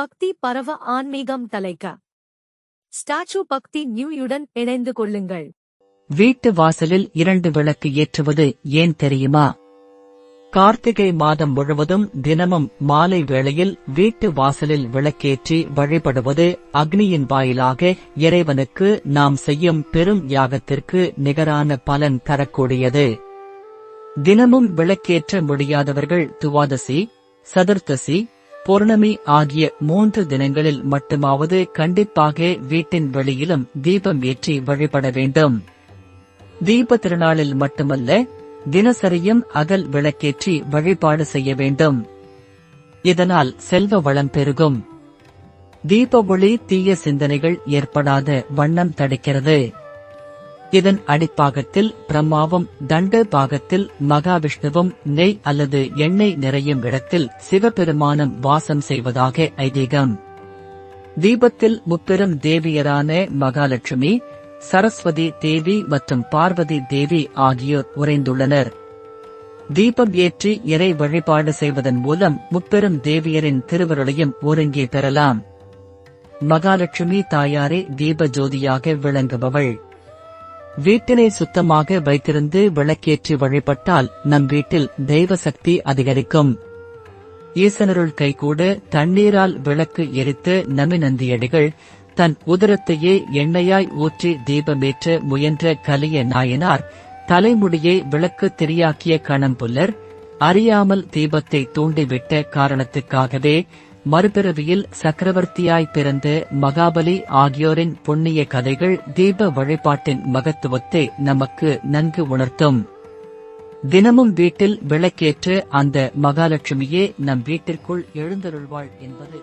பக்தி பரவ ஆன்மீகம் தலைக்க. ஸ்டாச்சு பக்தி நியூயுடன் இணைந்து கொள்ளுங்கள். வீட்டு வாசலில் இரண்டு விளக்கு ஏற்றுவது ஏன் தெரியுமா? கார்த்திகை மாதம் முழுவதும் தினமும் மாலை வேளையில் வீட்டு வாசலில் விளக்கேற்றி வழிபடுவது அக்னியின் வாயிலாக இறைவனுக்கு நாம் செய்யும் பெரும் யாகத்திற்கு நிகரான பலன் தரக்கூடியது. தினமும் விளக்கேற்ற முடியாதவர்கள் துவாதசி சதுர்த்தசி பௌர்ணமி ஆகிய மூன்று தினங்களில் மட்டுமாவது கண்டிப்பாக வீட்டின் வெளியிலும் தீபம் ஏற்றி வழிபட வேண்டும். தீப திருநாளில் மட்டுமல்ல தினசரியும் அகல் விளக்கேற்றி வழிபாடு செய்ய வேண்டும். இதனால் செல்வ வளம் பெருகும். தீப ஒளி தீய சிந்தனைகள் ஏற்படாத வண்ணம் தடுக்கிறது. இதன் அடிப்பாகத்தில் பிரம்மாவும் தண்ட பாகத்தில் மகாவிஷ்ணுவும் நெய் அல்லது எண்ணெய் நிறையும் இடத்தில் சிவபெருமானம் வாசம் செய்வதாக ஐதீகம். தீபத்தில் முப்பெரும் தேவியரான மகாலட்சுமி சரஸ்வதி தேவி மற்றும் பார்வதி தேவி ஆகியோர் உறைந்துள்ளனர். தீபம் ஏற்றி இறை வழிபாடு செய்வதன் மூலம் முப்பெரும் தேவியரின் திருவருளையும் ஒருங்கே பெறலாம். மகாலட்சுமி தாயாரே தீப ஜோதியாக விளங்குபவள். வீட்டினை சுத்தமாக வைத்திருந்து விளக்கேற்றி வழிபட்டால் நம் வீட்டில் தெய்வ சக்தி அதிகரிக்கும். ஈசனருள் கைகூட தண்ணீரால் விளக்கு எரித்து நமி நந்தியடிகள் தன் உதரத்தையே எண்ணெயாய் ஊற்றி தீபமேற்ற முயன்ற கலிய நாயனார் தலைமுடியை விளக்கு திரியாக்கிய கணம்புல்லர் அறியாமல் தீபத்தை தூண்டிவிட்ட காரணத்துக்காகவே மறுபிறவியில் சக்கரவர்த்தியாய் பிறந்த மகாபலி ஆகியோரின் புண்ணிய கதைகள் தீப வழிபாட்டின் மகத்துவத்தை நமக்கு நன்கு உணர்த்தும். தினமும் வீட்டில் விளக்கேற்று அந்த மகாலட்சுமியே நம் வீட்டிற்குள் எழுந்தருள்வாள் என்பது